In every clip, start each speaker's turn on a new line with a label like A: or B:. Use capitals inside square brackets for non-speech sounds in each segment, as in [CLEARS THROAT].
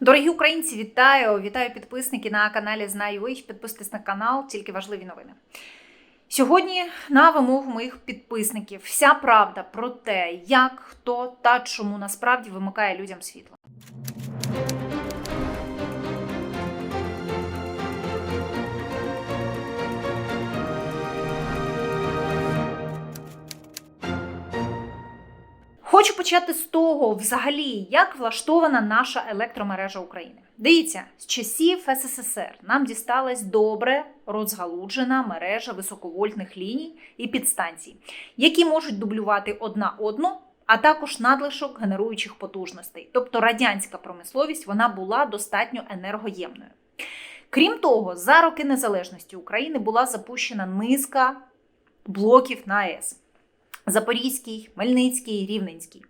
A: Дорогі українці, вітаю! Вітаю підписники на каналі Знаю їх. Підписуйтесь на канал, тільки важливі новини. Сьогодні на вимогу моїх підписників вся правда про те, як, хто та чому насправді вимикає людям світло. Хочу почати з того, взагалі, як влаштована наша електромережа України. Дивіться, з часів СССР нам дісталась добре розгалуджена мережа високовольтних ліній і підстанцій, які можуть дублювати одна одну, а також надлишок генеруючих потужностей. Тобто радянська промисловість вона була достатньо енергоємною. Крім того, за роки незалежності України була запущена низка блоків на АЕС. Запорізький, Хмельницький, Рівненський.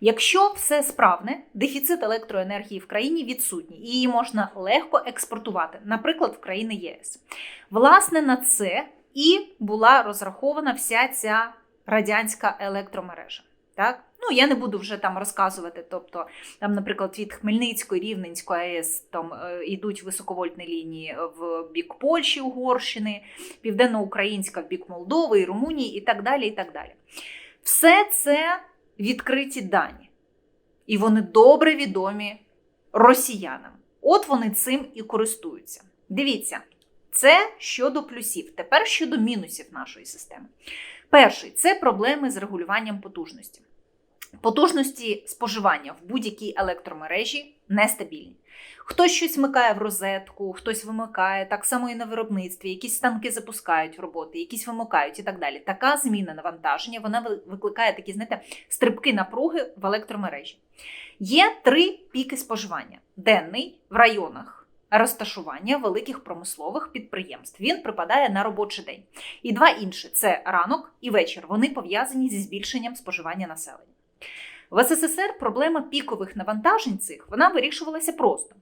A: Якщо все справне, дефіцит електроенергії в країні відсутній і її можна легко експортувати, наприклад, в країни ЄС. Власне, на це і була розрахована вся ця радянська електромережа. Так? Ну, я не буду вже там розказувати. Тобто, там, наприклад, від Хмельницької, Рівненської АЕС там е, йдуть високовольтні лінії в бік Польщі, Угорщини, Південноукраїнська в бік Молдови і Румунії, і так далі. і так далі. Все це відкриті дані. І вони добре відомі росіянам. От вони цим і користуються. Дивіться, це щодо плюсів. Тепер щодо мінусів нашої системи. Перший це проблеми з регулюванням потужності. Потужності споживання в будь-якій електромережі нестабільні. Хтось щось вмикає в розетку, хтось вимикає, так само і на виробництві, якісь станки запускають роботи, якісь вимикають і так далі. Така зміна навантаження вона викликає такі, знаєте, стрибки напруги в електромережі. Є три піки споживання: денний в районах. Розташування великих промислових підприємств він припадає на робочий день. І два інші це ранок і вечір. Вони пов'язані зі збільшенням споживання населення. В СССР проблема пікових навантажень цих вона вирішувалася просто.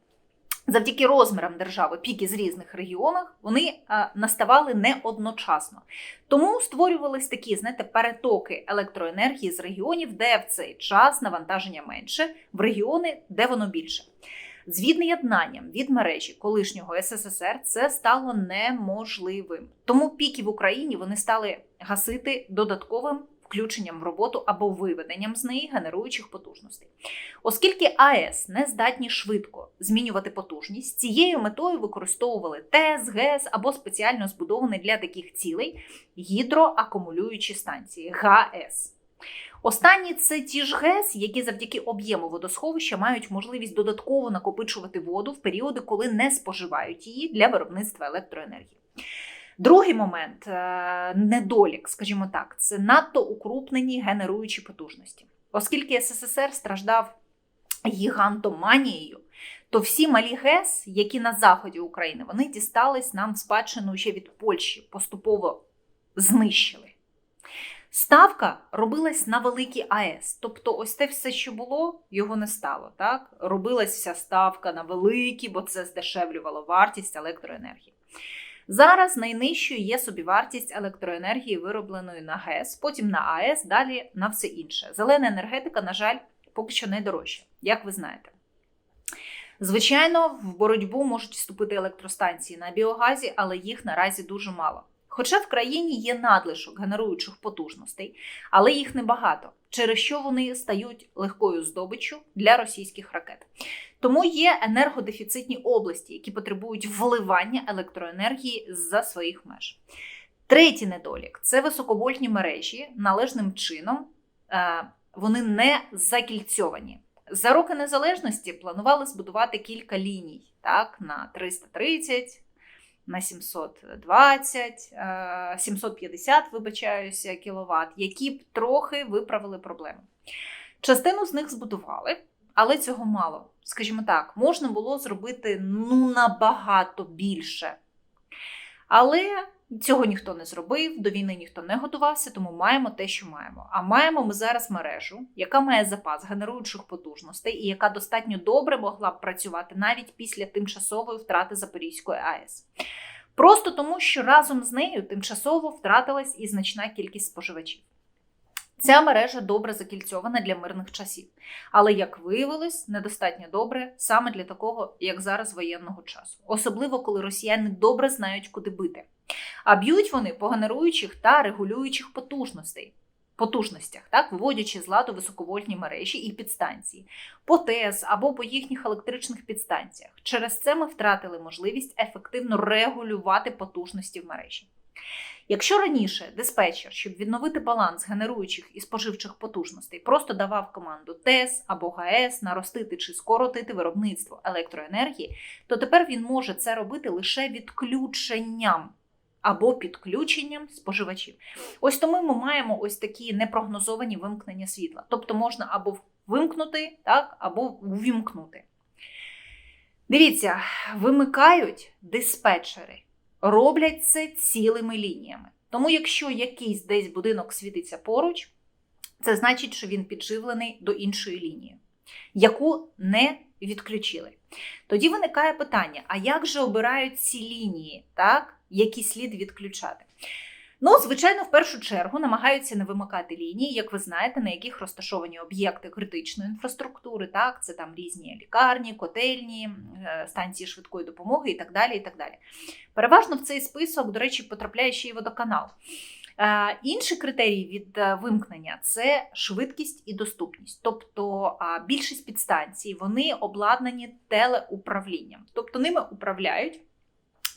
A: Завдяки розмірам держави піки з різних регіонах вони наставали не одночасно. Тому створювались такі, знаєте, перетоки електроенергії з регіонів, де в цей час навантаження менше, в регіони, де воно більше. З від'єднанням від мережі колишнього СССР це стало неможливим. Тому піки в Україні вони стали гасити додатковим включенням в роботу або виведенням з неї генеруючих потужностей. Оскільки АЕС не здатні швидко змінювати потужність, цією метою використовували ТЕС, ГЕС або спеціально збудовані для таких цілей гідроакумулюючі станції ГАЕС. Останні це ті ж ГЕС, які завдяки об'єму водосховища мають можливість додатково накопичувати воду в періоди, коли не споживають її для виробництва електроенергії. Другий момент недолік, скажімо так, це надто укрупнені генеруючі потужності. Оскільки СССР страждав гігантоманією, то всі малі ГЕС, які на заході України, вони дістались нам в спадщину ще від Польщі, поступово знищили. Ставка робилась на великі АЕС. Тобто, ось те все, що було, його не стало. Так? Робилась вся ставка на великі, бо це здешевлювало вартість електроенергії. Зараз найнижчою є собівартість електроенергії, виробленої на ГЕС, потім на АЕС, далі на все інше. Зелена енергетика, на жаль, поки що найдорожча, як ви знаєте. Звичайно, в боротьбу можуть вступити електростанції на біогазі, але їх наразі дуже мало. Хоча в країні є надлишок генеруючих потужностей, але їх небагато, через що вони стають легкою здобиччю для російських ракет. Тому є енергодефіцитні області, які потребують вливання електроенергії за своїх меж. Третій недолік це високовольтні мережі, належним чином вони не закільцьовані. За роки незалежності планували збудувати кілька ліній так, на 330 на 720, 750, вибачаюся, кіловат, які б трохи виправили проблему. Частину з них збудували, але цього мало. Скажімо так, можна було зробити ну набагато більше. Але цього ніхто не зробив, до війни ніхто не готувався, тому маємо те, що маємо. А маємо ми зараз мережу, яка має запас генеруючих потужностей і яка достатньо добре могла б працювати навіть після тимчасової втрати Запорізької АЕС. Просто тому, що разом з нею тимчасово втратилась і значна кількість споживачів. Ця мережа добре закільцьована для мирних часів, але, як виявилось, недостатньо добре саме для такого, як зараз воєнного часу, особливо коли росіяни добре знають, куди бити. А б'ють вони по генеруючих та регулюючих потужностей. Потужностях, так, виводячи з ладу високовольтні мережі і підстанції, по ТЕС або по їхніх електричних підстанціях. Через це ми втратили можливість ефективно регулювати потужності в мережі. Якщо раніше диспетчер, щоб відновити баланс генеруючих і споживчих потужностей, просто давав команду ТЕС або ГАЕС наростити чи скоротити виробництво електроенергії, то тепер він може це робити лише відключенням або підключенням споживачів. Ось тому ми маємо ось такі непрогнозовані вимкнення світла. Тобто можна або вимкнути, так, або увімкнути. Дивіться, вимикають диспетчери роблять це цілими лініями. Тому, якщо якийсь десь будинок світиться поруч, це значить, що він підживлений до іншої лінії, яку не відключили. Тоді виникає питання: а як же обирають ці лінії, так, які слід відключати? Ну, звичайно, в першу чергу намагаються не вимикати лінії, як ви знаєте, на яких розташовані об'єкти критичної інфраструктури, так, це там різні лікарні, котельні, е, станції швидкої допомоги і так далі. і так далі. Переважно в цей список, до речі, потрапляє ще й водоканал. Е, інші критерії від е, вимкнення це швидкість і доступність. Тобто більшість підстанцій вони обладнані телеуправлінням, тобто ними управляють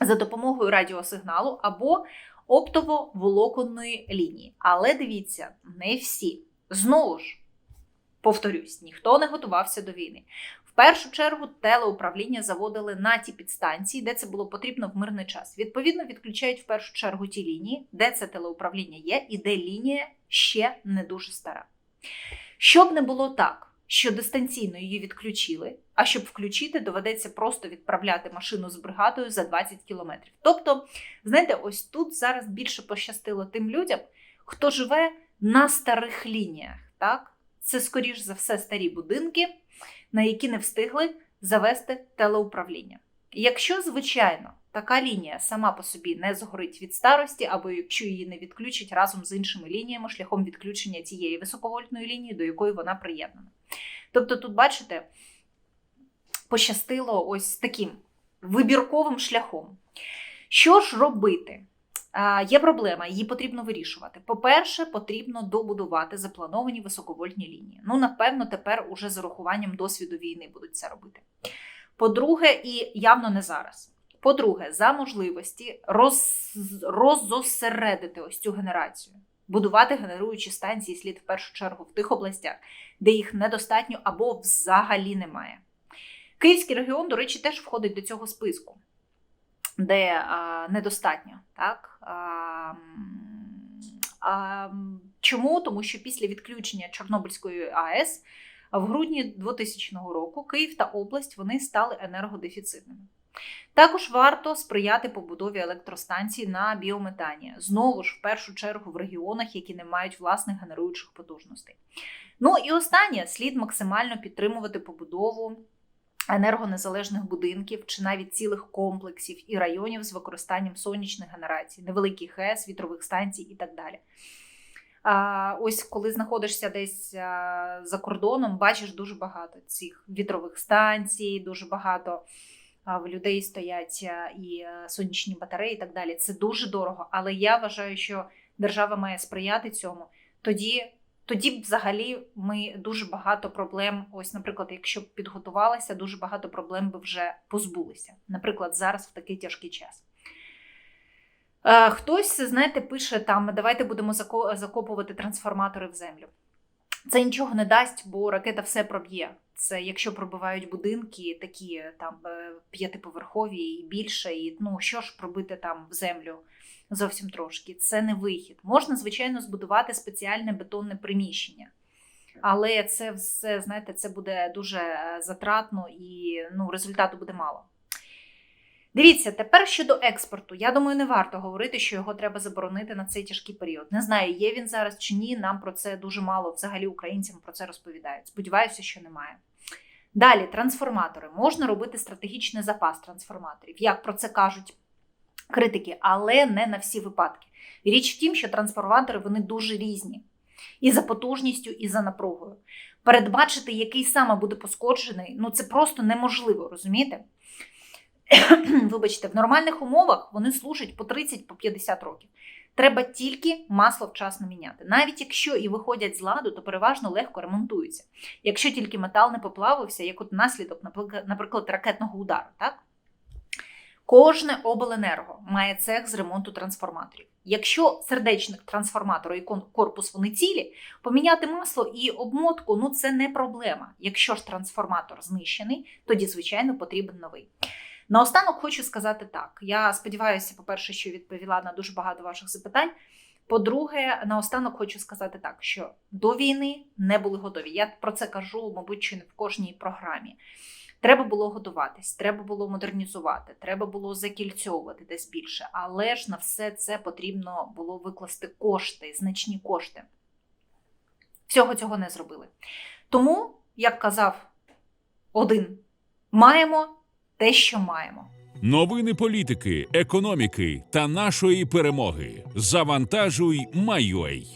A: за допомогою радіосигналу або оптово-волоконної лінії. Але дивіться, не всі. Знову ж, повторюсь, ніхто не готувався до війни. В першу чергу телеуправління заводили на ті підстанції, де це було потрібно в мирний час. Відповідно, відключають в першу чергу ті лінії, де це телеуправління є, і де лінія ще не дуже стара. Щоб не було так що дистанційно її відключили, а щоб включити, доведеться просто відправляти машину з бригадою за 20 кілометрів. Тобто, знаєте, ось тут зараз більше пощастило тим людям, хто живе на старих лініях. Так? Це, скоріш за все, старі будинки, на які не встигли завести телеуправління. Якщо, звичайно, така лінія сама по собі не згорить від старості, або якщо її не відключать разом з іншими лініями шляхом відключення цієї високовольтної лінії, до якої вона приєднана. Тобто, тут, бачите, пощастило ось таким вибірковим шляхом. Що ж робити? Є проблема, її потрібно вирішувати. По-перше, потрібно добудувати заплановані високовольтні лінії. Ну, напевно, тепер уже з урахуванням досвіду війни будуть це робити. По-друге, і явно не зараз. По-друге, за можливості роз... роззосередити ось цю генерацію. Будувати генеруючі станції слід в першу чергу в тих областях, де їх недостатньо або взагалі немає. Київський регіон, до речі, теж входить до цього списку, де а, недостатньо. Так? А, а, Чому? Тому що після відключення Чорнобильської АЕС в грудні 2000 року Київ та область вони стали енергодефіцитними. Також варто сприяти побудові електростанцій на біометані, знову ж в першу чергу в регіонах, які не мають власних генеруючих потужностей. Ну і останнє слід максимально підтримувати побудову енергонезалежних будинків чи навіть цілих комплексів і районів з використанням сонячних генерацій, невеликих ГЕС, вітрових станцій і так далі. А, Ось коли знаходишся десь за кордоном, бачиш дуже багато цих вітрових станцій, дуже багато в людей стоять і сонячні батареї, і так далі. Це дуже дорого. Але я вважаю, що держава має сприяти цьому. Тоді тоді взагалі ми дуже багато проблем. Ось, наприклад, якщо б підготувалися, дуже багато проблем би вже позбулися. Наприклад, зараз в такий тяжкий час. Хтось, знаєте, пише там: давайте будемо закопувати трансформатори в землю. Це нічого не дасть, бо ракета все проб'є. Це якщо пробивають будинки, такі там е, п'ятиповерхові і більше, і ну що ж пробити там в землю зовсім трошки. Це не вихід. Можна, звичайно, збудувати спеціальне бетонне приміщення. Але це все, знаєте, це буде дуже е, затратно і ну, результату буде мало. Дивіться, тепер щодо експорту. Я думаю, не варто говорити, що його треба заборонити на цей тяжкий період. Не знаю, є він зараз чи ні. Нам про це дуже мало взагалі українцям про це розповідають. Сподіваюся, що немає. Далі, трансформатори. Можна робити стратегічний запас трансформаторів, як про це кажуть критики, але не на всі випадки. Річ в тім, що трансформатори вони дуже різні. і за потужністю, і за напругою. Передбачити, який саме буде пошкоджений, ну це просто неможливо, розумієте? [CLEARS THROAT] Вибачте, в нормальних умовах вони служать по 30 по 50 років. Треба тільки масло вчасно міняти. Навіть якщо і виходять з ладу, то переважно легко ремонтуються. Якщо тільки метал не поплавився, як от наслідок, наприклад, ракетного удару, так? Кожне обленерго має цех з ремонту трансформаторів. Якщо сердечник трансформатора і корпус вони цілі, поміняти масло і обмотку ну це не проблема. Якщо ж трансформатор знищений, тоді звичайно потрібен новий. Наостанок хочу сказати так: я сподіваюся, по-перше, що відповіла на дуже багато ваших запитань. По-друге, наостанок хочу сказати так, що до війни не були готові. Я про це кажу, мабуть, чи не в кожній програмі. Треба було готуватись, треба було модернізувати, треба було закільцьовувати десь більше. Але ж на все це потрібно було викласти кошти, значні кошти. Всього цього не зробили. Тому, як казав один, маємо те, що маємо.
B: Новини політики, економіки та нашої перемоги. Завантажуй, майой.